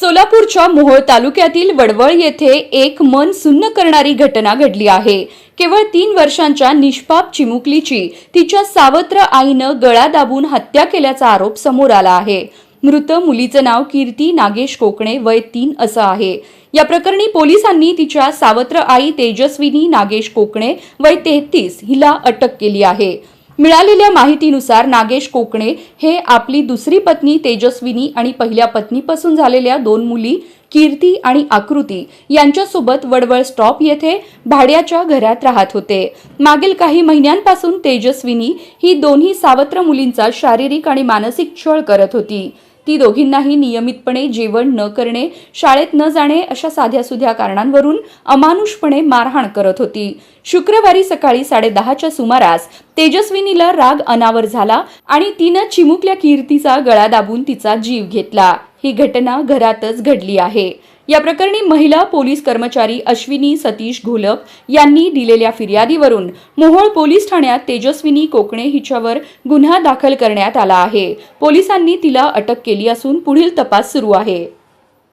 सोलापूरच्या मोहोळ तालुक्यातील वडवळ येथे एक मन सुन्न करणारी घटना घडली आहे. केवळ तीन वर्षांच्या निष्पाप चिमुकलीची तिच्या सावत्र आईनं गळा दाबून हत्या केल्याचा आरोप समोर आला आहे. मृत मुलीचं नाव कीर्ती नागेश कोकणे वय तीन असं आहे. या प्रकरणी पोलिसांनी तिच्या सावत्र आई तेजस्विनी नागेश कोकणे वय तेहतीस हिला अटक केली आहे. मिळालेल्या माहितीनुसार नागेश कोकणे हे आपली दुसरी पत्नी तेजस्विनी आणि पहिल्या पत्नीपासून झालेल्या दोन मुली कीर्ती आणि आकृती यांच्यासोबत वडवळ स्टॉप येथे भाड्याच्या घरात राहत होते. मागील काही महिन्यांपासून तेजस्विनी ही दोन्ही सावत्र मुलींचा शारीरिक आणि मानसिक छळ करत होती. ती दोघींनाही नियमितपणे जेवण न करणे शाळेत न जाणे अशा साध्या सुध्या कारणांवरून अमानुषपणे मारहाण करत होती. शुक्रवारी सकाळी साडेदहाच्या सुमारास तेजस्विनीला राग अनावर झाला आणि तिनं चिमुकल्या कीर्तीचा गळा दाबून तिचा जीव घेतला. ही घटना घरातच घडली आहे. या प्रकरणी महिला पोलीस कर्मचारी अश्विनी सतीश घोलप यांनी दिलेल्या फिर्यादीवरून मोहोळ पोलीस ठाण्यात तेजस्विनी कोकणे हिच्यावर गुन्हा दाखल करण्यात आला आहे. पोलिसांनी तिला अटक केली असून पुढील तपास सुरू आहे.